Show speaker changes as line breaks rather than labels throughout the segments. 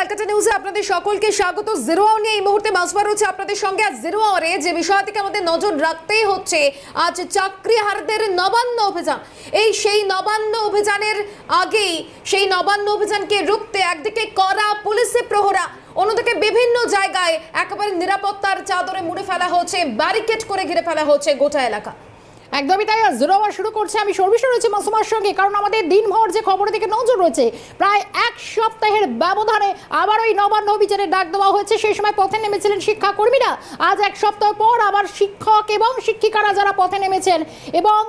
ক্যালকাটা নিউজে আপনাদের সকলকে স্বাগত। জিরো নিয়ে এই মুহূর্তে মাসবার রয়েছে আপনাদের সঙ্গে। আজ জিরো আওয়ারে যে বিষয় থেকে আমাদের নজর রাখতেই হচ্ছে, আজ চাকরিহারদের নবান্ন অভিযান। এই সেই নবান্ন অভিযানের আগেই, সেই নবান্ন অভিযানকে রুখতে একদিকে করা পুলিশে প্রহরা, অন্যদিকে বিভিন্ন জায়গায় একেবারে নিরাপত্তার চাদরে মুড়ে ফেলা হচ্ছে ব্যারিকেড করে ঘিরে ফেলা হচ্ছে গোটা এলাকা।
একদমই তাই জিরো আওয়ার শুরু করছে। আমি শর্মিষ্ঠা রয়েছে মাসুমার সঙ্গে, কারণ আমাদের দিনভর যে খবরের দিকে নজর রয়েছে, প্রায় এক সপ্তাহের ব্যবধানে আবার ওই নবান্ন অভিযানের ডাক দেওয়া হয়েছে। সেই সময় পথে নেমেছিলেন শিক্ষাকর্মীরা। আজ এক সপ্তাহ পর আবার শিক্ষক এবং শিক্ষিকারা যারা পথে নেমেছেন এবং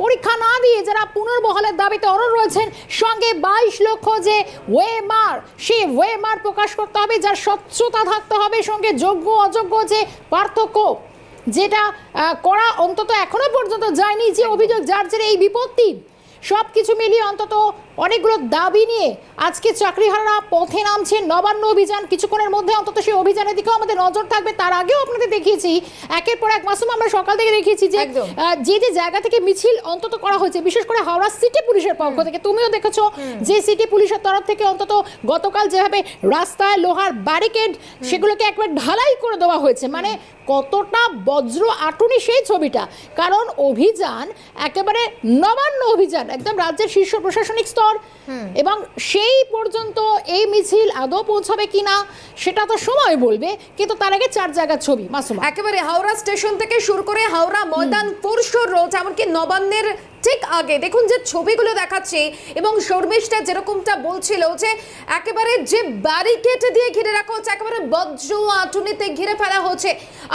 পরীক্ষা না দিয়ে যারা পুনর্বহলের দাবিতে অনড় রয়েছেন, সঙ্গে বাইশ লক্ষ যে ওয়ে মার সেই ওয়ে মার প্রকাশ করতে হবে, যার স্বচ্ছতা থাকতে হবে, সঙ্গে যোগ্য অযোগ্য যে পার্থক্য। যেটা করা অন্তত এখনও পর্যন্ত যায়নি যে অভিযোগ যার জেরে এই বিপত্তি। সব কিছু মিলিয়ে অন্তত অনেকগুলো দাবি নিয়ে আজকে চাকরিহারারা পথে নামছে নবান্ন অভিযান কিছুক্ষণের মধ্যে অন্তত সেই অভিযানের দিকেও আমাদের নজর থাকবে। তার আগেও আপনাদের দেখিয়েছি একের পর এক মাসুম আমরা সকাল থেকে দেখিয়েছি যে যে যে জায়গা থেকে মিছিল অন্তত করা হয়েছে বিশেষ করে হাওড়া সিটি পুলিশের পক্ষ থেকে তুমিও দেখেছ যে সিটি পুলিশের তরফ থেকে অন্তত গতকাল যেভাবে রাস্তায় লোহার ব্যারিকেড সেগুলোকে একবার ঢালাই করে দেওয়া হয়েছে। মানে কতটা বজ্র আটুনি সেই ছবিটা। কারণ অভিযান একেবারে নবান্ন অভিযান একদম রাজ্যের শীর্ষ প্রশাসনিক স্তর এবং সেই পর্যন্ত এই মিছিল আদৌ পৌঁছাবে কিনা সেটা তো সময় বলবে কিন্তু তার আগে চার জায়গার ছবি মাসুমা।
একেবারে হাওড়া স্টেশন থেকে শুরু করে হাওড়া ময়দান পুরসর রোড এমনকি নবান্নের ঠিক আগে। দেখুন যে ছবিগুলো দেখাচ্ছে এবং শর্মিষ্ঠা যেরকমটা বলছিল যে একেবারে যে ব্যারিকেড দিয়ে ঘিরে রাখা হচ্ছে একেবারে বজ্র আটুনিতে ঘিরে ফেলা হচ্ছে।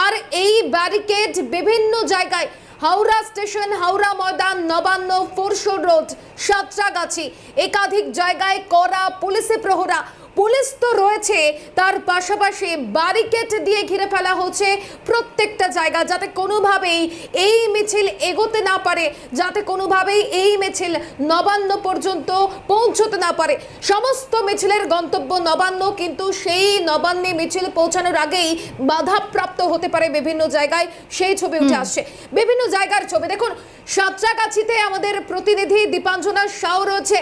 আর এই ব্যারিকেড বিভিন্ন জায়গায় Howrah station Howrah Maidan Nabanna foreshore road Santragachi. একাধিক জায়গায় করা পুলিশে প্রহরা পুলিশ তো রয়েছে তার পাশাপাশি ব্যারিকেড দিয়ে ঘিরে ফেলা হচ্ছে প্রত্যেকটা জায়গা যাতে কোনোভাবেই এই মিছিল এগোতে না পারে যাতে কোনোভাবেই এই মিছিল নবান্ন পর্যন্ত পৌঁছতে না পারে। সমস্ত মিছিলের গন্তব্য নবান্ন কিন্তু সেই নবান্নে মিছিল পৌঁছানোর আগেই বাধাপ্রাপ্ত হতে পারে বিভিন্ন জায়গায়। সেই ছবি উঠে আসছে। বিভিন্ন জায়গার ছবি দেখুন সাতরাগাছিতে আমাদের প্রতিনিধি দীপাঞ্জনা সাউ রয়েছে।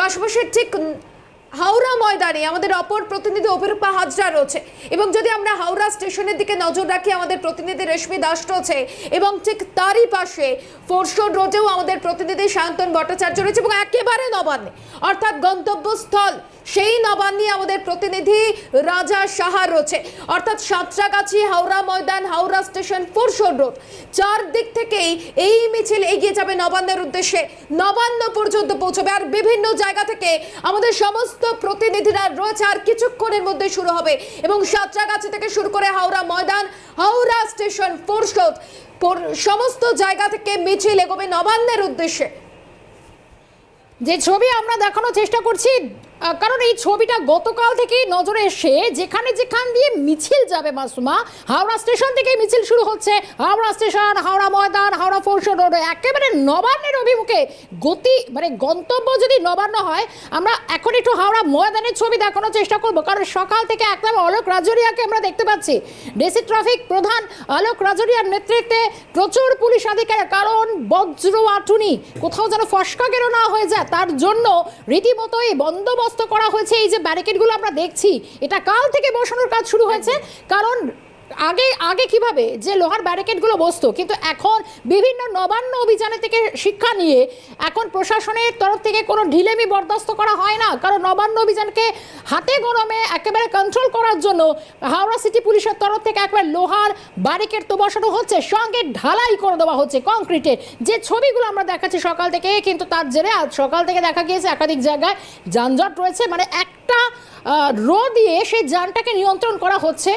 পাশাপাশি ঠিক হাওড়া ময়দানে আমাদের অপর প্রতিনিধি অভিরূপা হাজরা রয়েছে। এবং যদি আমরা হাওড়া স্টেশনের দিকে নজর রাখি, আমাদের প্রতিনিধি রেশমি দাস রয়েছে এবং ঠিক তারই পাশে ফোরশোর রোডেও আমাদের প্রতিনিধি সায়ন্তন ভট্টাচার্য রয়েছে এবং একেবারে নবান্নে, অর্থাৎ গন্তব্যস্থল সেই নবান্নে আমাদের প্রতিনিধি রাজা সাহা রয়েছে। অর্থাৎ Santragachi, Howrah Maidan, Howrah station, foreshore road, চার দিক থেকেই এই মিছিল এগিয়ে যাবে নবান্নের উদ্দেশ্যে। নবান্ন পর্যন্ত পৌঁছবে আর বিভিন্ন জায়গা থেকে আমাদের সমস্ত প্রতিনিধিরা রয়েছে আর কিছুক্ষণের মধ্যে শুরু হবে। এবং সাঁতরাগাছি থেকে শুরু করে হাওড়া ময়দান, হাওড়া স্টেশন ফোরশোর সমস্ত জায়গা থেকে মিছিল এগোবে নবান্নের উদ্দেশ্যে।
যে ছবি আমরা দেখানোর চেষ্টা করছি কারণ এই ছবিটা গতকাল থেকেই নজরে এসে যেখানে যেখান দিয়ে মিছিল যাবে মাসুমা, হাওড়া স্টেশন থেকেই মিছিল শুরু হচ্ছে। Howrah station, Howrah Maidan, Howrah foreshore road, একেবারে নবান্নের অভিমুখে গতি মানে গন্তব্য যদি নবান্ন হয়, আমরা এখন একটু হাওড়া ময়দানের ছবি দেখানোর চেষ্টা করব। কারণ সকাল থেকে একদম অলোক রাজরিয়াকে আমরা দেখতে পাচ্ছি। ডেসি ট্রাফিক প্রধান আলোক রাজরিয়ার নেতৃত্বে প্রচুর পুলিশ আধিকারিক, কারণ বজ্র আটুনি কোথাও যেন ফসকা গেল না হয়ে যায়। তার জন্য রীতিমতো এই বন্দোবস্ত করা হয়েছে। এই যে ব্যারিকেডগুলো আমরা দেখছি, এটা কাল থেকে বসানোর কাজ শুরু হয়েছে। কারণ আগে আগে কীভাবে যে লোহার ব্যারিকেডগুলো বসতো, কিন্তু এখন বিভিন্ন নবান্ন অভিযানে থেকে শিক্ষা নিয়ে এখন প্রশাসনের তরফ থেকে কোনো ঢিলেমি বরদাস্ত করা হয় না। কারণ নবান্ন অভিযানকে হাতে গরমে একেবারে কন্ট্রোল করার জন্য হাওড়া সিটি পুলিশের তরফ থেকে একবার লোহার ব্যারিকেড তো বসানো হচ্ছে, সঙ্গে ঢালাই করে দেওয়া হচ্ছে কংক্রিটের যে ছবিগুলো আমরা দেখাচ্ছি সকাল থেকে, কিন্তু তার জেরে আজ সকাল থেকে দেখা গিয়েছে একাধিক জায়গায় যানজট রয়েছে। মানে একটা রো দিয়ে সেই যানটাকে নিয়ন্ত্রণ করা হচ্ছে।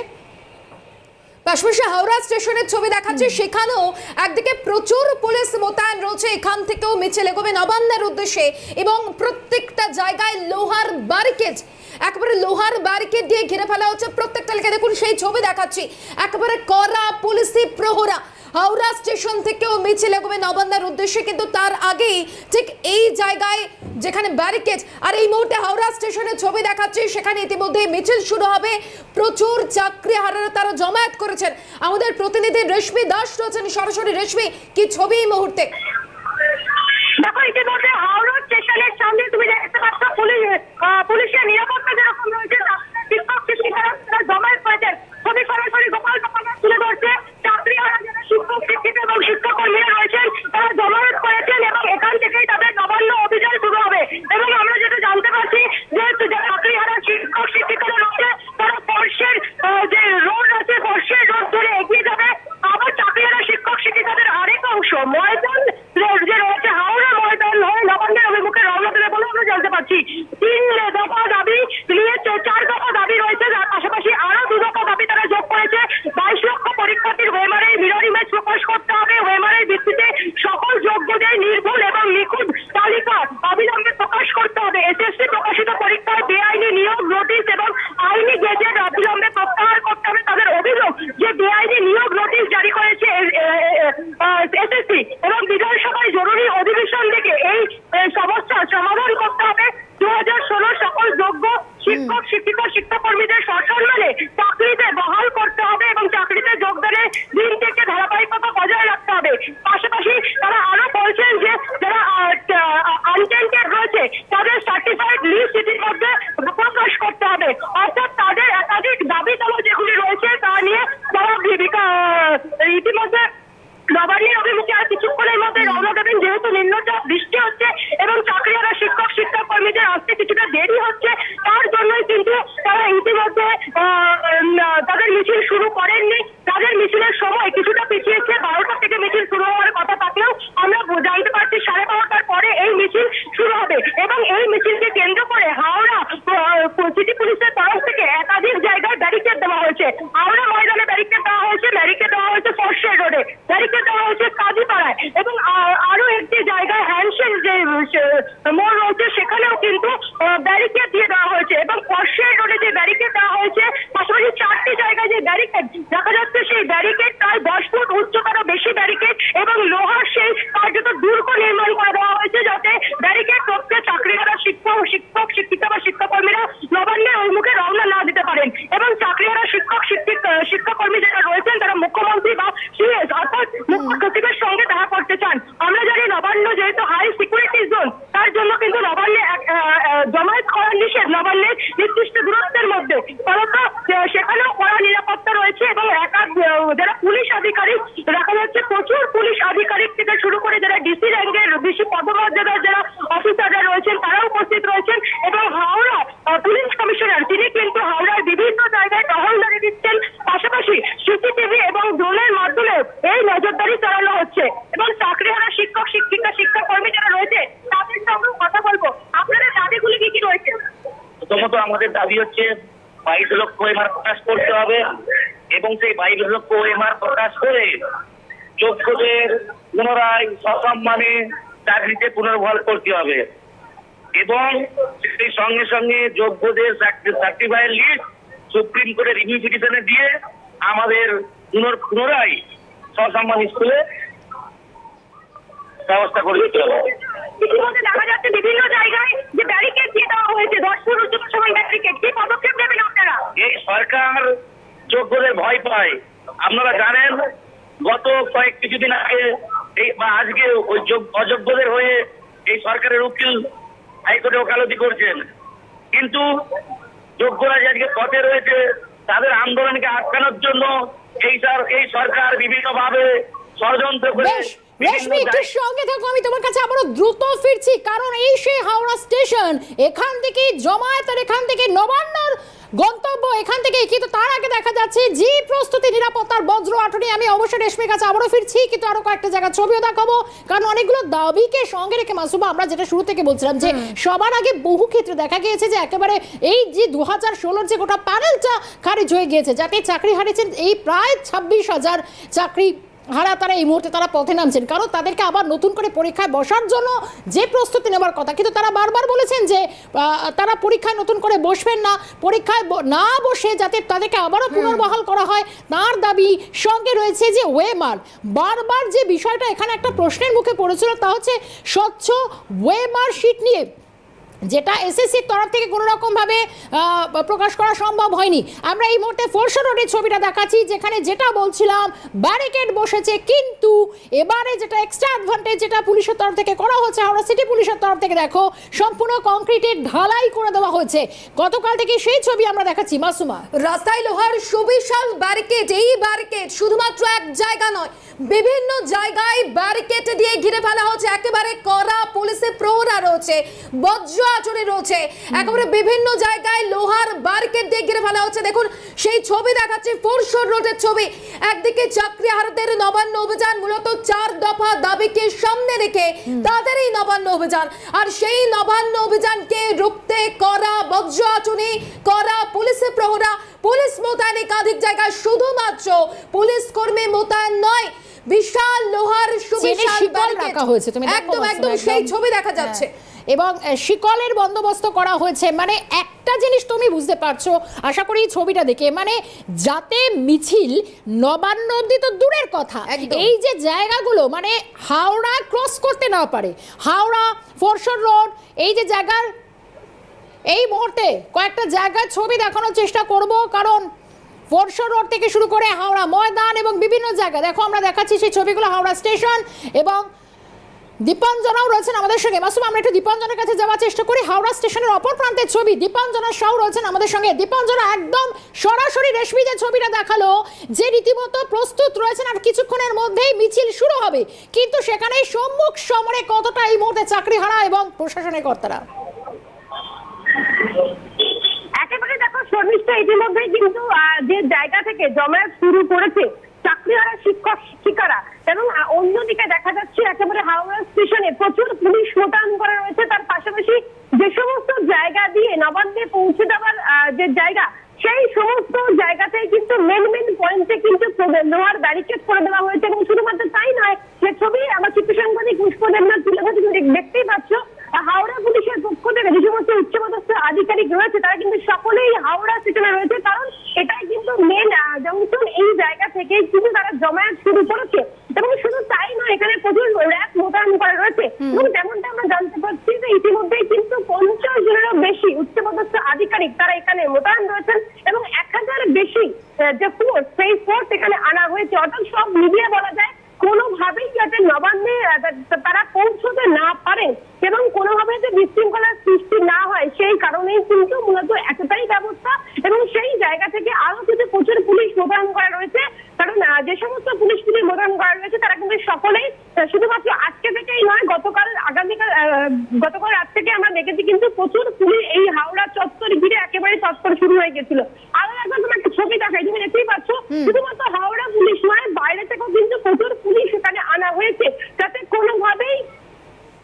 পাশাপাশি হাওড়া স্টেশনের ছবি দেখাচ্ছে। সেখানেও একদিকে প্রচুর পুলিশ মোতায়েন রয়েছে। এখান থেকেও মিছিল এগোবে নবান্নের উদ্দেশ্যে এবং প্রত্যেকটা জায়গায় লোহার ব্যারিকেড। একেবারে লোহার ব্যারিকেড দিয়ে ঘিরে ফেলা হচ্ছে প্রত্যেকটা এলাকায় দেখুন সেই ছবি দেখাচ্ছি। একেবারে করা পুলিশি প্রহরা। হাওড়া স্টেশন থেকেও মিছিল এগোবে নবান্নের উদ্দেশ্যে। কিন্তু তার আগেই ঠিক এই জায়গায় যেখানে ব্যারিকেড আর এই মুহূর্তে হাওড়া স্টেশনের ছবি দেখাচ্ছি। সেখানে ইতিমধ্যে মিছিল শুরু হবে। প্রচুর চাকরি হারারা তারা জমায়েত করেছেন। আমাদের প্রতিনিধি রেশমি দাস রয়েছেন। সরাসরি রেশমি, কি ছবি এই মুহূর্তে?
দেখো পুলিশের নিরাপত্তা যেরকম রয়েছে শিক্ষক শিক্ষিকারা জমায়েত করেছেন। যে বেআইনি নিয়োগ নোটিশ জারি করেছে এসএসসি এবং বিধানসভায় জরুরি অধিবেশন থেকে এই সমস্যার সমাধান হবে এবং সেই
বাইবেল লক্ষ এমআর প্রকাশ করে যোগ্যদের পুনরায় সসম্মানে চাকরিতে পুনর্বহাল করতে হবে। এবং সেই সঙ্গে সঙ্গে যোগ্যদের সার্টিফাইড লিস্ট সুপ্রিম কোর্টের রিভিউ পিটিশনে দিয়ে আমাদের পুনর পুনরায় সসম্মান স্কুলে ব্যবস্থা করে দিতে হবে।
ইতিমধ্যে দেখা যাচ্ছে বিভিন্ন জায়গায় যে ব্যারিকেড দিয়ে দেওয়া হয়েছে। দশ ফুট সময় ব্যারিকেড কি পদক্ষেপ নেবেন আপনারা?
এই সরকার যোগ্যদের ভয় পায়। আপনারা জানেন গত কয়েক কিছুদিন আগে এই বা আজকে ওই অযোগ্যদের হয়ে এই সরকারের উকিল হাইকোর্টে ওকালতি করছেন। কিন্তু যোগ্যরা যে আজকে পথে রয়েছে তাদের আন্দোলনকে আটকানোর জন্য এই এই সরকার বিভিন্ন ভাবে ষড়যন্ত্র করে
রেশমি একটু সঙ্গে থাকো আমি তোমার কাছে আবারও দ্রুত ফিরছি কারণ এই সেই হাওড়া স্টেশন এখান থেকে জমায়েত আর এখান থেকে নবান্নর গন্তব্য এখান থেকে কিন্তু তার আগে দেখা যাচ্ছে যে প্রস্তুতি নিরাপত্তার বজ্র আটনি আমি অবশ্যই রেশমির কাছে আবারও ফিরছি কিন্তু আরও কয়েকটা জায়গা ছবিও দেখাবো কারণ অনেকগুলো দাবিকে সঙ্গে রেখে মাসুমা আমরা যেটা শুরু থেকে বলছিলাম যে সবার আগে বহু ক্ষেত্রে দেখা গিয়েছে যে একেবারে এই যে দু হাজার ষোলোর যে গোটা প্যানেলটা খারিজ হয়ে গিয়েছে যাতে চাকরি হারিয়েছেন এই প্রায় ছাব্বিশ হাজার চাকরি হারা তারা এই মুহূর্তে তারা পথে নামছেন। কারণ তাদেরকে আবার নতুন করে পরীক্ষায় বসার জন্য যে প্রস্তুতি নেবার কথা কিন্তু তারা বারবার বলেছেন যে তারা পরীক্ষায় নতুন করে বসবেন না। পরীক্ষায় না বসে যাতে তাদেরকে আবারও পুনর্বহাল করা হয় তার দাবি সঙ্গে রয়েছে যে ওয়েমার। বারবার যে বিষয়টা এখানে একটা প্রশ্নের মুখে পড়েছিল তা হচ্ছে স্বচ্ছ ওয়েমার শিট নিয়ে। যেটা এসএসসির তরফ থেকে কোনো রকমভাবে প্রকাশ করা সম্ভব হয়নি। আমরা এই মুহূর্তে ফোরশো রোডের ছবিটা দেখাচ্ছি, যেখানে যেটা বলছিলাম ব্যারিকেড বসেছে কিন্তু এবারে যেটা এক্সট্রা অ্যাডভান্টেজ যেটা পুলিশের তরফ থেকে করা হচ্ছে, হাওড়া সিটি পুলিশের তরফ থেকে দেখো, সম্পূর্ণ কংক্রিটের ঢালাই করে দেওয়া হয়েছে। গতকাল থেকে সেই ছবি আমরা দেখাচ্ছি, মাসুমা।
রাস্তায় লোহার সুবিশাল ব্যারিকেড এই ব্যারিকেড শুধুমাত্র এক জায়গা নয়, বিভিন্ন জায়গায় ব্যারিকেড দিয়ে ঘিরে ফেলা হচ্ছে, একেবারে কড়া পুলিশের প্রহরা রয়েছে। বজ্র আচরে রয়েছে। একেবারে বিভিন্ন জায়গায় লোহার ব্যারিকেড দিয়ে ঘিরে ফেলা হচ্ছে। দেখুন সেই ছবি দেখাচ্ছে ফোরশোর রোডের ছবি। একদিকে চাকরি হারাদের নবান্ন অভিযান মূলত চার দফা দাবিকে সামনে রেখে তাদের এই নবান্ন অভিযান। আর সেই নবান্ন অভিযানকে রুখতে করা বজ্র আচরণে করা পুলিশের প্রহরা। পুলিশ মোতায়েন একাধিক জায়গায় শুধুমাত্র পুলিশ কর্মী মোতায়েন নয় বিশাল লোহার সুবিশাল একদম একদম। সেই ছবি দেখা যাচ্ছে।
এবং শিকলের বন্দোবস্ত করা হয়েছে। মানে একটা জিনিস তুমি বুঝতে পারছ আশা করি এই ছবিটা দেখে মানে যাতে মিছিল নবান্ন অব্দি তো দূরের কথা। এই যে জায়গাগুলো মানে হাওড়া ক্রস করতে না পারে। হাওড়া ফোরশোর রোড এই যে জায়গার এই মুহূর্তে কয়েকটা জায়গার ছবি দেখানোর চেষ্টা করব কারণ ফোরশো রোড থেকে শুরু করে হাওড়া ময়দান এবং বিভিন্ন জায়গা দেখো আমরা দেখাচ্ছি সেই ছবিগুলো হাওড়া স্টেশন এবং দীপাঞ্জনাও রয়েছেন আমাদের সঙ্গে। মাসুম, আমরা একটু দীপাঞ্জনের কাছে যাওয়ার চেষ্টা করি। হাওড়া স্টেশনের অপর প্রান্তের ছবি, দীপাঞ্জনা সাউ রয়েছেন আমাদের সঙ্গে। দীপাঞ্জনা একদম সরাসরি রেশমি যে ছবিটা দেখাল, যে রীতিমতো প্রস্তুত রয়েছেন আর কিছুক্ষণের মধ্যেই মিছিল শুরু হবে। কিন্তু সেখানে সম্মুখ সমরে কতটা এই মুহূর্তে চাকরি হারা এবং প্রশাসনের কর্তারা?
একেবারে দেখো শর্মিষ্ঠা ইতিমধ্যেই কিন্তু যে জায়গা থেকে জমায়েত শুরু করেছে চাকরিহারা শিক্ষক, শিক্ষিকারা। এবং অন্যদিকে দেখা যাচ্ছে একেবারে হাওড়া স্টেশনে প্রচুর পুলিশ মোতায়েন করা রয়েছে। তার পাশাপাশি যে সমস্ত জায়গা দিয়ে নবান্নে পৌঁছে দেওয়ার যে জায়গা, সেই সমস্ত জায়গাতেই কিন্তু মেন মেন পয়েন্টে কিন্তু লোহার ব্যারিকেড করে দেওয়া হয়েছে। এবং শুধুমাত্র তাই নয়, যে ছবি আমার চিত্র সাংবাদিক পুষ্প দেবনাথ তুলে ধরেছে দেখতেই পাচ্ছ হাওড়া পুলিশের পক্ষ থেকে যে সমস্ত উচ্চপদস্থ আধিকারিক রয়েছে তারা কিন্তু সকলেই হাওড়া স্টেশনে রয়েছে। কারণ এটাই কিন্তু মেন জংশন এই জায়গা থেকে কিন্তু তারা জমায়েত শুরু করেছে। এবং শুধু তাই নয় এখানে প্রচুর র্যাক মোতায়েন করা রয়েছে। এবং যেমনটা আমরা জানতে পারছি যে ইতিমধ্যেই কিন্তু পঞ্চাশ জনেরও বেশি উচ্চপদস্থ আধিকারিক তারা এখানে মোতায়েন রয়েছেন এবং এক হাজার বেশি যে ফোর্স সেই ফোর্স এখানে আনা হয়েছে। অর্থাৎ সব মিলিয়ে বলা যায় কোনোভাবেই যাতে নবান্নে তারা পৌঁছতে না পারেন এবং কোনোভাবে যে বিশৃঙ্খলার সৃষ্টি না হয় সেই কারণেই কিন্তু মূলত এতটাই ব্যবস্থা এবং সেই জায়গা থেকে আরও কিন্তু প্রচুর পুলিশ মোতায়েন করা রয়েছে। কারণ যে সমস্ত পুলিশ পুলিশ মোতায়েন করা রয়েছে তারা কিন্তু সকলেই শুধুমাত্র আজকে থেকেই নয় গতকাল আগামীকাল গতকাল রাত থেকে আমরা দেখেছি কিন্তু প্রচুর পুলিশ এই হাওড়া চত্বর ঘিরে একেবারে চত্বর শুরু হয়ে গেছিল। আরও একবার তোমার একটা ছবি দেখাই তুমি দেখতেই পাচ্ছ শুধুমাত্র হাওড়া পুলিশ নয় বাইরে থেকেও কিন্তু প্রচুর পুলিশ এখানে আনা হয়েছে।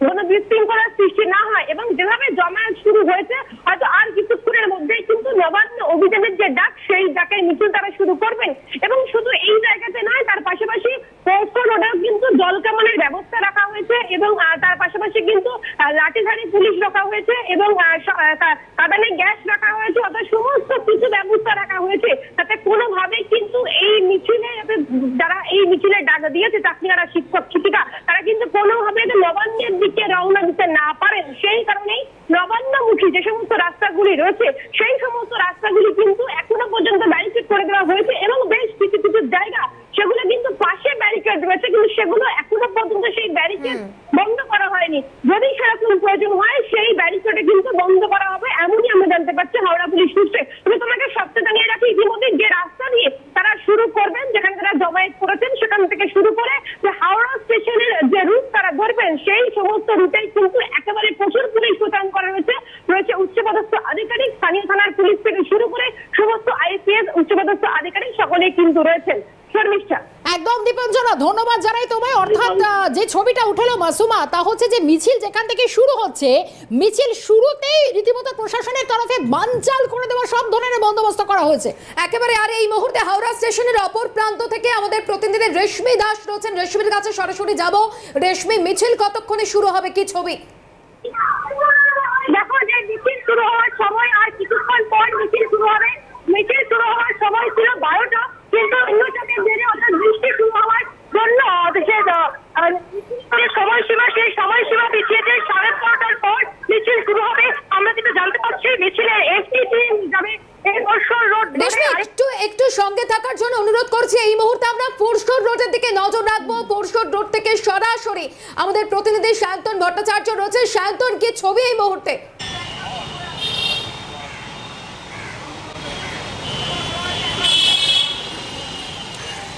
কোনো বিশৃঙ্খলার সৃষ্টি না হয় এবং যেভাবে জমায়েত শুরু হয়েছে, হয়তো আর কিছুক্ষণের মধ্যেই কিন্তু নবান্ন অভিযানের যে ডাক, সেই ডাকের মিছিল তারা শুরু করবেন। এবং শুধু এই জায়গাতে নয়, তার পাশাপাশি পৌঁছ রোডেও কিন্তু জল কামানের ব্যবস্থা রাখা হয়েছে এবং তার পাশাপাশি কিন্তু লাঠিধারী পুলিশ রাখা হয়েছে এবং কাঁদানে গ্যাস রাখা হয়েছে, অর্থাৎ সমস্ত কিছু ব্যবস্থা রাখা হয়েছে। তাতে কোনোভাবেই এই মিছিলে যারা এই মিছিলের ডাক দিয়েছে চাকরিহারা শিক্ষক শিক্ষিকা, তারা কিন্তু কোনোভাবে নবান্নের দিকে রওনা দিতে না পারেন, সেই কারণেই নবান্নমুখী যে সমস্ত রাস্তাগুলি রয়েছে, সেই সমস্ত রাস্তাগুলি কিন্তু এখনও পর্যন্ত ব্যারিকেড করে দেওয়া হয়েছে এবং বেশ কিছু কিছু জায়গা সেগুলো কিন্তু পাশে ব্যারিকেড রয়েছে, কিন্তু সেগুলো এখনও পর্যন্ত সেই ব্যারিকেড বন্ধ করা হয়নি যদি সেরকম প্রয়োজন হয় সেই ব্যারিকেডে কিন্তু বন্ধ করা হবে এমনই আমরা জানতে পারছি হাওড়া পুলিশ সূত্রে তবে তোমাকে সবচেয়ে জানিয়ে রাখি ইতিমধ্যে যে রাস্তা দিয়ে তারা শুরু করবেন যেখানে তারা জমায়েত করেছেন সেখান থেকে শুরু করে যে হাওড়া স্টেশনের যে রুট তারা ধরবেন সেই সমস্ত রুটেই কিন্তু একেবারে প্রচুর পুলিশ মোতায়েন করা রয়েছে রয়েছে উচ্চপদস্থ আধিকারিক স্থানীয় থানার পুলিশ থেকে শুরু করে সমস্ত আইপিএস উচ্চপদস্থ আধিকারিক সকলেই কিন্তু রয়েছেন শর্মিষ্ঠা
একদম দীপাঞ্জনা ধন্যবাদ জানাই তোমায় অর্থাৎ আহ, যে ছবিটা উঠেলো মাসুমা তা হচ্ছে যে মিছিল যেখান থেকে শুরু হচ্ছে, মিছিল শুরুতেই রীতিমতো প্রশাসনের তরফে বানচাল করে দেওয়া সব ধরনের বন্দোবস্ত করা হয়েছে।
একেবারে আর এই মুহূর্তে হাওড়া স্টেশনের অপর প্রান্ত থেকে আমাদের প্রতিনিধি রেশমি দাস রয়েছেন। রেশমির কাছে সরাসরি যাব। রেশমি, মিছিল কতক্ষণে শুরু হবে? কি ছবি?
সময় আর কিছুক্ষণ পর মিছিল শুরু হবে। মিছিল শুরু হওয়ার সময় ছিল বারোটা, কিন্তু অন্যটাকে বেড়ে অর্থাৎ বৃষ্টি শুরু হওয়ার জন্য সময়সীমা, সেই সময়সীমা পিছিয়ে যে সাড়ে বারোটার পর মিছিল শুরু হবে,
আমরা কিন্তু জানতে পারছি মিছিলের একটি
টিম যাবে
একটু একটু সঙ্গে থাকার জন্য অনুরোধ করছি, এই মুহূর্তে আমরা পোরশোর রোডের দিকে নজর রাখব পোরশোর রোড থেকে সরাসরি আমাদের প্রতিনিধি সায়ন্তন ভট্টাচার্য রয়েছে। সায়ন্তন কি ছবি এই মুহূর্তে?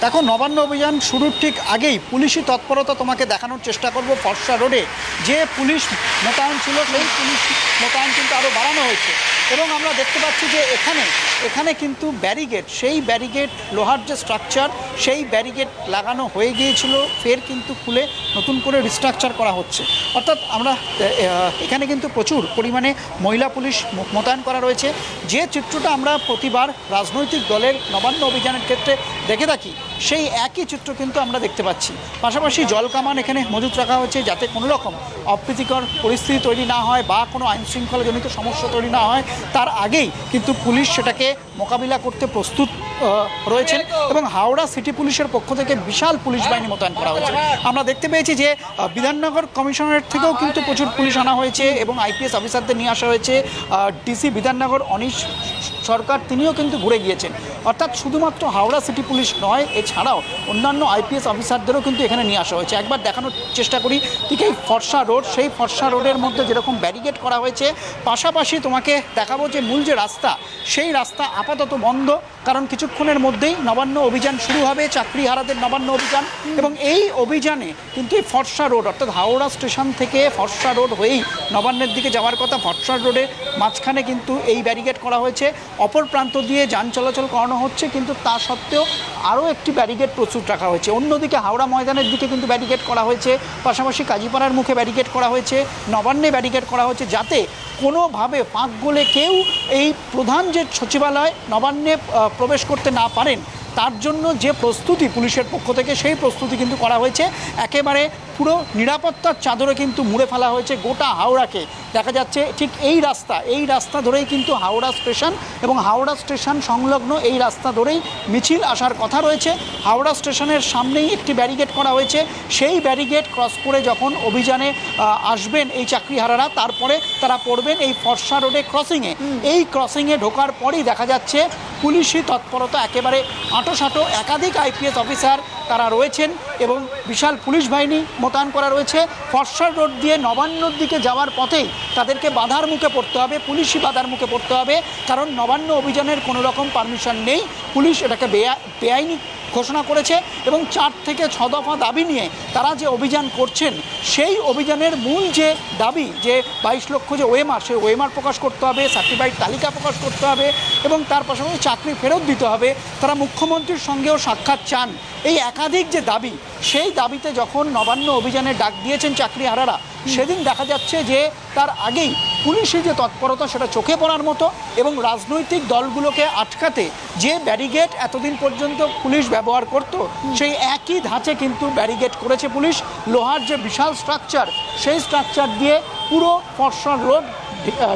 দেখো, নবান্ন অভিযান শুরুর ঠিক আগেই পুলিশি তৎপরতা তোমাকে দেখানোর চেষ্টা করব ফর্সা রোডে। যে পুলিশ মোতায়েন ছিল, সেই পুলিশ মোতায়েন কিন্তু আরও বাড়ানো হয়েছে। এবং আমরা দেখতে পাচ্ছি যে এখানে এখানে কিন্তু ব্যারিগেড সেই ব্যারিগেড লোহার যে স্ট্রাকচার, সেই ব্যারিগেড লাগানো হয়ে গিয়েছিল, ফের কিন্তু খুলে নতুন করে রিস্ট্রাকচার করা হচ্ছে। অর্থাৎ আমরা এখানে কিন্তু প্রচুর পরিমাণে মহিলা পুলিশ মোতায়েন করা রয়েছে। যে চিত্রটা আমরা প্রতিবার রাজনৈতিক দলের নবান্ন অভিযানের ক্ষেত্রে দেখে থাকি সেই একই চিত্র কিন্তু আমরা দেখতে পাচ্ছি। পাশাপাশি জল কামান এখানে মজুত রাখা হয়েছে যাতে কোনো রকম অপ্রীতিকর পরিস্থিতি তৈরি না হয় বা কোনো আইন শৃঙ্খলাজনিত সমস্যা তৈরি না হয়। তার আগেই কিন্তু পুলিশ সেটাকে মোকাবিলা করতে প্রস্তুত রয়েছেন এবং হাওড়া সিটি পুলিশের পক্ষ থেকে বিশাল পুলিশ বাহিনী মোতায়েন করা হয়েছে। আমরা দেখতে পেয়েছি যে বিধাননগর কমিশনারেট থেকেও কিন্তু প্রচুর পুলিশ আনা হয়েছে এবং আইপিএস অফিসারদের নিয়ে আসা হয়েছে। ডিসি বিধাননগর অনিশ সরকার তিনিও কিন্তু ঘুরে গিয়েছেন। অর্থাৎ শুধুমাত্র হাওড়া সিটি পুলিশ নয়, এছাড়াও অন্যান্য আইপিএস অফিসারদেরও কিন্তু এখানে নিয়ে আসা হয়েছে। একবার দেখানোর চেষ্টা করি ঠিক এই ফর্সা রোড, সেই ফর্সা রোডের মধ্যে যেরকম ব্যারিকেড করা হয়েছে, পাশাপাশি তোমাকে দেখাবো যে মূল যে রাস্তা, সেই রাস্তা আপাতত বন্ধ, কারণ কিছুক্ষণের মধ্যেই নবান্ন অভিযান শুরু হবে চাকরি হারাদের নবান্ন অভিযান এবং এই অভিযানে কিন্তু এই ফর্সা রোড, অর্থাৎ হাওড়া স্টেশন থেকে ফর্সা রোড হয়েই নবান্নের দিকে যাওয়ার কথা, ফর্সা রোডের মাঝখানে কিন্তু এই ব্যারিকেড করা হয়েছে। অপর প্রান্ত দিয়ে যান চলাচল করানো হচ্ছে, কিন্তু তা সত্ত্বেও আরও একটি ব্যারিকেড প্রস্তুত রাখা হয়েছে। অন্যদিকে হাওড়া ময়দানের দিকে কিন্তু ব্যারিকেড করা হয়েছে, পাশাপাশি কাজীপাড়ার মুখে ব্যারিকেড করা হয়েছে, নবান্নে ব্যারিকেড করা হয়েছে, যাতে কোনোভাবে ফাঁক গোলে কেউ এই প্রধান যে সচিবালয় নবান্নে প্রবেশ করতে না পারেন তার জন্য যে প্রস্তুতি পুলিশের পক্ষ থেকে সেই প্রস্তুতি কিন্তু করা হয়েছে। একেবারে পুরো নিরাপত্তার চাদরে কিন্তু মুড়ে ফেলা হয়েছে গোটা হাওড়াকে। দেখা যাচ্ছে ঠিক এই রাস্তা এই রাস্তা ধরেই কিন্তু হাওড়া স্টেশন এবং হাওড়া স্টেশন সংলগ্ন এই রাস্তা ধরেই মিছিল আসার কথা রয়েছে। হাওড়া স্টেশনের সামনেই একটি ব্যারিকেড করা হয়েছে। সেই ব্যারিকেড ক্রস করে যখন অভিযানে আসবেন এই চাকরিহারারা তারপরে তারা পড়বেন এই ফর্সা রোডে ক্রসিংয়ে। এই ক্রসিংয়ে ঢোকার পরেই দেখা যাচ্ছে পুলিশি তৎপরতা একেবারে আঁটোসাঁটো একাধিক আইপিএস অফিসার তারা রয়েছেন এবং বিশাল পুলিশ বাহিনী মোতায়েন করা রয়েছে। ফর্সার রোড দিয়ে নবান্নর দিকে যাওয়ার পথেই তাদেরকে বাধার মুখে পড়তে হবে, পুলিশই বাধার মুখে পড়তে হবে, কারণ নবান্ন অভিযানের কোনো রকম পারমিশন নেই। পুলিশ এটাকে বেআ- বেআইনি ঘোষণা করেছে এবং চার থেকে ছ দফা দাবি নিয়ে তারা যে অভিযান করছেন, সেই অভিযানের মূল যে দাবি, যে বাইশ লক্ষ যে ওয়েমার সেই ওএমআর প্রকাশ করতে হবে সার্টিফাইড তালিকা প্রকাশ করতে হবে এবং তার পাশাপাশি চাকরি ফেরত দিতে হবে। তারা মুখ্যমন্ত্রীর সঙ্গেও সাক্ষাৎ চান। এই একাধিক যে দাবি, সেই দাবিতে যখন নবান্ন অভিযানে ডাক দিয়েছেন চাকরি হারারা, সেদিন দেখা যাচ্ছে যে তার আগেই পুলিশের যে তৎপরতা সেটা চোখে পড়ার মতো এবং রাজনৈতিক দলগুলোকে আটকাতে যে ব্যারিগেড এতদিন পর্যন্ত পুলিশ ব্যবহার করত, সেই একই ধাঁচে কিন্তু ব্যারিগেড করেছে পুলিশ। লোহার যে বিশাল স্ট্রাকচার সেই স্ট্রাকচার দিয়ে পুরো ফর্সন রোড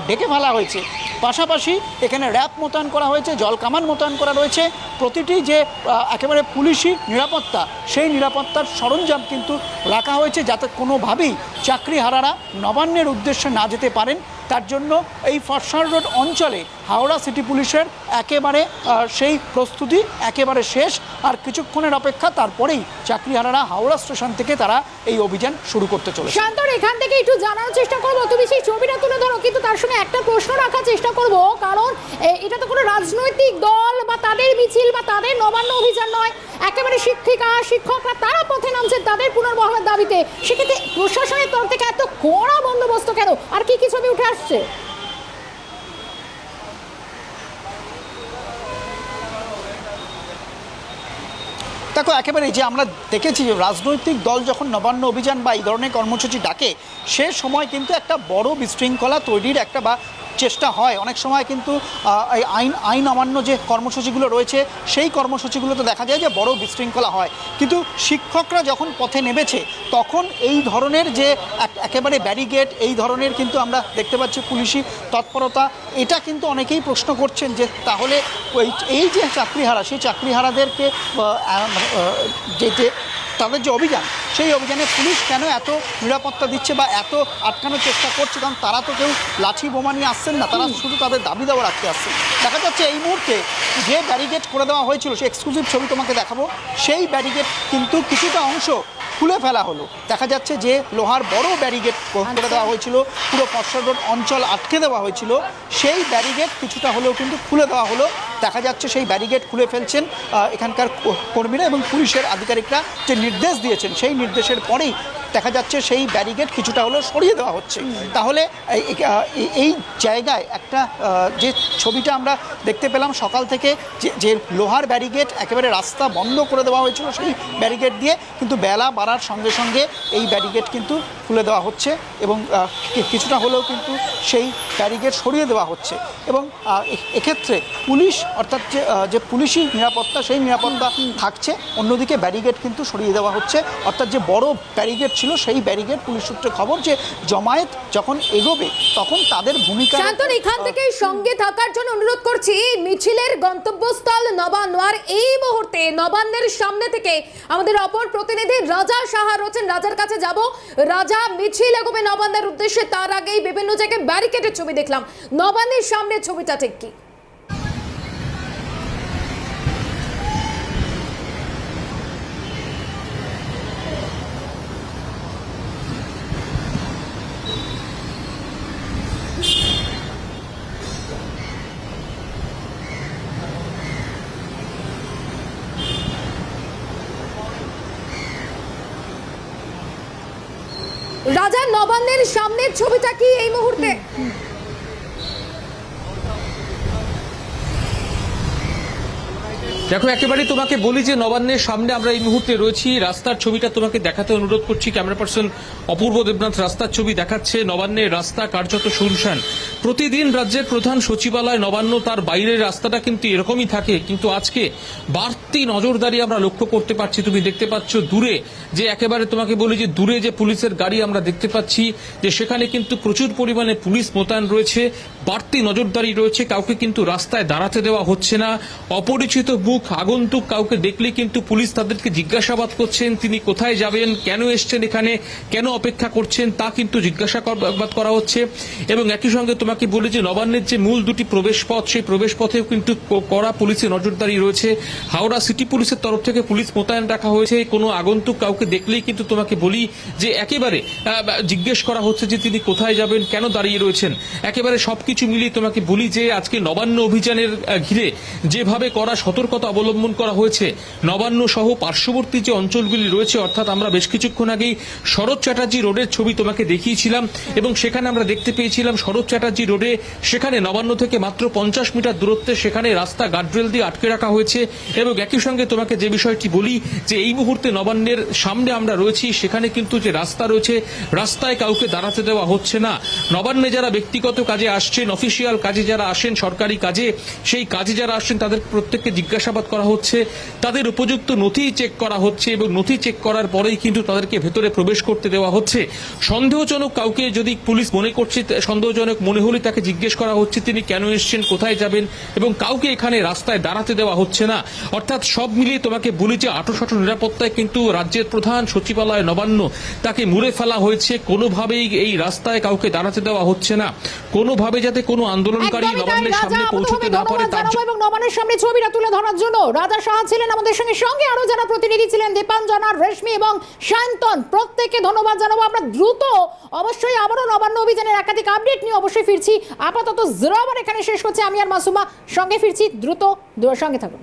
ঢেকে ফেলা হয়েছে। পাশাপাশি এখানে র্যাপ মোতায়েন করা হয়েছে, জল কামান মোতায়েন করা রয়েছে। প্রতিটি যে একেবারে পুলিশি নিরাপত্তা, সেই নিরাপত্তার সরঞ্জাম কিন্তু রাখা হয়েছে যাতে কোনোভাবেই চাকরি হারারা নবান্নের উদ্দেশ্যে না যেতে পারেন। তার জন্য এই ফরসার রোড অঞ্চলে হাওড়া সিটি পুলিশের একেবারে সেই প্রস্তুতি একেবারে শেষ, আর কিছুক্ষণের অপেক্ষা তারপরেই চাকরিহারারা হাওড়া স্টেশন থেকে তারা এই অভিযান শুরু করতে চলেছে।
শান্তর, এখান থেকে একটু জানার চেষ্টা করব। তুমি সেই ছবিটা তুলে ধরো, কিন্তু তার সঙ্গে একটা প্রশ্ন রাখার চেষ্টা করব, কারণ এটা তো কোনো রাজনৈতিক দল বা তাদের মিছিল বা তাদের নবান্ন অভিযান নয়। একেবারে শিক্ষিকা, শিক্ষকরা তারা পথে নামছেন তাদের পুনর্বহালের দাবিতে। সেক্ষেত্রে প্রশাসনের তরফ থেকে এত কড়া বন্দোবস্ত কেন? আর কি কি ছবি উঠে আসছে?
দেখো একেবারে যে আমরা দেখেছি রাজনৈতিক দল যখন নবান্ন অভিযান বা এই ধরনের কর্মসূচি ডাকে, সে সময় কিন্তু একটা বড় বিশৃঙ্খলা তৈরির একটা বা চেষ্টা হয়। অনেক সময় কিন্তু এই আইন আইন অমান্য যে কর্মসূচিগুলো রয়েছে, সেই কর্মসূচিগুলোতে দেখা যায় যে বড় বিশৃঙ্খলা হয়। কিন্তু শিক্ষকরা যখন পথে নেমেছে, তখন এই ধরনের যে এক- একেবারে ব্যারিগেড এই ধরনের কিন্তু আমরা দেখতে পাচ্ছি পুলিশি তৎপরতা, এটা কিন্তু অনেকেই প্রশ্ন করছেন যে তাহলে এই যে চাকরিহারা, সেই চাকরিহারাদেরকে যে যে তাদের যে অভিযান সেই অভিযানে পুলিশ কেন এত নিরাপত্তা দিচ্ছে বা এত আটকানোর চেষ্টা করছে? কারণ তারা তো কেউ লাঠি বোমা নিয়ে আসছেন না তারা শুধু তাদের দাবি দাওয়া রাখতে আসছেন দেখা যাচ্ছে এই মুহূর্তে যে ব্যারিকেড করে দেওয়া হয়েছিল সেই এক্সক্লুসিভ ছবি তোমাকে দেখাবো সেই ব্যারিকেড কিন্তু কিছুটা অংশ খুলে ফেলা হলো। দেখা যাচ্ছে যে লোহার বড় ব্যারিকেড করে দেওয়া হয়েছিল পুরো পশ্চাদ রোড অঞ্চল আটকে দেওয়া হয়েছিল সেই ব্যারিকেড কিছুটা হলেও কিন্তু খুলে দেওয়া হলো। দেখা যাচ্ছে সেই ব্যারিকেড খুলে ফেলছেন এখানকার কর্মীরা এবং পুলিশের আধিকারিকরা যে নির্দেশ দিয়েছেন সেই নির্দেশের পরেই দেখা যাচ্ছে সেই ব্যারিকেড কিছুটা হলেও সরিয়ে দেওয়া হচ্ছে। তাহলে এই- জায়গায় একটা যে ছবিটা আমরা দেখতে পেলাম সকাল থেকে, যে লোহার ব্যারিকেড একেবারে রাস্তা বন্ধ করে দেওয়া হয়েছিল সেই ব্যারিকেড দিয়ে, কিন্তু বেলা বাড়ার সঙ্গে সঙ্গে এই ব্যারিকেড কিন্তু খুলে দেওয়া হচ্ছে এবং কিছুটা হলেও কিন্তু সেই ব্যারিকেড সরিয়ে দেওয়া হচ্ছে। এবং এক্ষেত্রে পুলিশ, অর্থাৎ যে পুলিশি নিরাপত্তা, সেই নিরাপত্তা থাকছে। অন্যদিকে ব্যারিকেড কিন্তু সরিয়ে দেওয়া হচ্ছে। অর্থাৎ যে বড় ব্যারিকেড ছিল সেই ব্যারিকেড পুলিশ সূত্রে খবর যে জমায়েত যখন এগোবে, তখন তাদের ভূমিকা
শান্তন, এখান থেকে সঙ্গে থাকার জন্য অনুরোধ করছি, মিছিলের গন্তব্যস্থল নবান্ন এই মুহূর্তে নবান্নের সামনে থেকে আমাদের অপর প্রতিনিধি রাজা সাহা রয়েছেন। রাজার কাছে যাব। রাজা মিছিল এগোবে নবান্নের উদ্দেশ্যে, তার আগেই বিভিন্ন জায়গায় ব্যারিকেডের ছবি দেখলাম। নবান্নের সামনে ছবিটা ঠিক কি? রাজা নবান্নের সামনের ছবিটা কি এই মুহূর্তে?
দেখো, একেবারে তোমাকে বলি যে নবান্নের সামনে আমরা এই মুহূর্তে রয়েছি। রাস্তার ছবিটা তোমাকে দেখাতে অনুরোধ করছি। ক্যামেরা পার্সন অপূর্ব দেবনাথ রাস্তার ছবি দেখাচ্ছে। নবান্নের রাস্তা কার্যত শুনশান। প্রতিদিন রাজ্যের প্রধান সচিবালয় নবান্ন, তার বাইরের রাস্তাটা কিন্তু এরকমই থাকে। কিন্তু আজকে বাড়তি নজরদারি আমরা লক্ষ্য করতে পারছি। তুমি দেখতে পাচ্ছ দূরে যে একেবারে তোমাকে বলি যে দূরে যে পুলিশের গাড়ি আমরা দেখতে পাচ্ছি, যে সেখানে কিন্তু প্রচুর পরিমাণে পুলিশ মোতায়েন রয়েছে, বাড়তি নজরদারি রয়েছে, কাউকে কিন্তু রাস্তায় দাঁড়াতে দেওয়া হচ্ছে না। অপরিচিত মুখ আগন্তুক কাউকে দেখলে কিন্তু পুলিশ তাদেরকে জিজ্ঞাসাবাদ করছেন, তিনি কোথায় যাবেন, কেন এসছেন এখানে, কেন অপেক্ষা করছেন, তা কিন্তু জিজ্ঞাসাবাদ করা হচ্ছে। এবং একই সঙ্গে তোমাকে বলি যে নবান্নের যে মূল দুটি প্রবেশ পথ সেই প্রবেশ পথেও কিন্তু ক- কড়া পুলিশের নজরদারি রয়েছে। হাওড়া সিটি পুলিশের তরফ থেকে পুলিশ মোতায়েন রাখা হয়েছে। কোনো আগন্তুক কাউকে দেখলেই কিন্তু তোমাকে বলি যে একেবারে জিজ্ঞেস করা হচ্ছে যে তিনি কোথায় যাবেন, কেন দাঁড়িয়ে রয়েছেন। একেবারে সবকিছু মিলিয়ে তোমাকে বলি যে আজকে নবান্ন অভিযানের ঘিরে যেভাবে করা সতর্কতা অবলম্বন করা হয়েছে, নবান্ন সহ পার্শ্ববর্তী যে অঞ্চলগুলি রয়েছে, অর্থাৎ আমরা বেশ কিছুক্ষণ আগেই শরৎ চ্যাটার্জি রোডের ছবি তোমাকে দেখিয়েছিলাম এবং সেখানে আমরা দেখতে পেয়েছিলাম শরৎ চ্যাটার্জি রোডে সেখানে নবান্ন থেকে মাত্র পঞ্চাশ মিটার দূরত্বে সেখানে রাস্তা গার্ডরেল দিয়ে আটকে রাখা হয়েছে এবং একই সঙ্গে তোমাকে যে বিষয়টি বলি যে এই মুহূর্তে নবান্নের সামনে আমরা রয়েছি, সেখানে কিন্তু যে রাস্তা রয়েছে, রাস্তায় কাউকে দাঁড়াতে দেওয়া হচ্ছে না। নবান্নে যারা ব্যক্তিগত কাজে আসছেন অফিসিয়াল কাজে যারা আসেন, সরকারি কাজে, সেই কাজে যারা আসছেন, তাদের প্রত্যেককে জিজ্ঞাসাবাদ করা হচ্ছে। তাদের উপযুক্ত নথি চেক করা হচ্ছে এবং নথি চেক করার পরেই কিন্তু তাদেরকে ভেতরে প্রবেশ করতে দেওয়া হচ্ছে। সন্দেহজনক কাউকে যদি পুলিশ মনে করছে সন্দেহজনক মনে হলে তাকে জিজ্ঞেস করা হচ্ছে, তিনি কেন এসেছেন, কোথায় যাবেন এবং কাউকে এখানে রাস্তায় দাঁড়াতে দেওয়া হচ্ছে না। অর্থাৎ সব মিলিয়ে তোমাকে বলি যে আটোশাটো নিরাপত্তায় কিন্তু রাজ্যের প্রধান সচিবালয় নবান্ন তাকে মুড়ে ফেলা হয়েছে। কোনোভাবেই এই রাস্তায় কাউকে দাঁড়াতে দেওয়া হচ্ছে না। কোনোভাবে যাতে কোনো আন্দোলনকারী নবান্নের সামনে পৌঁছতে না পারে তার জন্য
এবং নবান্নের সামনে ছবিটা তুলে ধরার জন্য রাজা সাহা ছিলেন আমাদের সঙ্গে। সঙ্গে আরও যারা প্রতিনিধি ছিলেন দীপাঞ্জনা রেশমি এবং শান্তন প্রত্যেককে ধন্যবাদ জানাব। আমরা দ্রুত অবশ্যই আবারও নবান্ন অভিযানের একাধিক আপডেট নিয়ে অবশ্যই ফিরছি। আপাতত জিরো আবার এখানে শেষ করছে। আমি আর মাসুমা সঙ্গে ফিরছি। দ্রুত সঙ্গে থাকুন।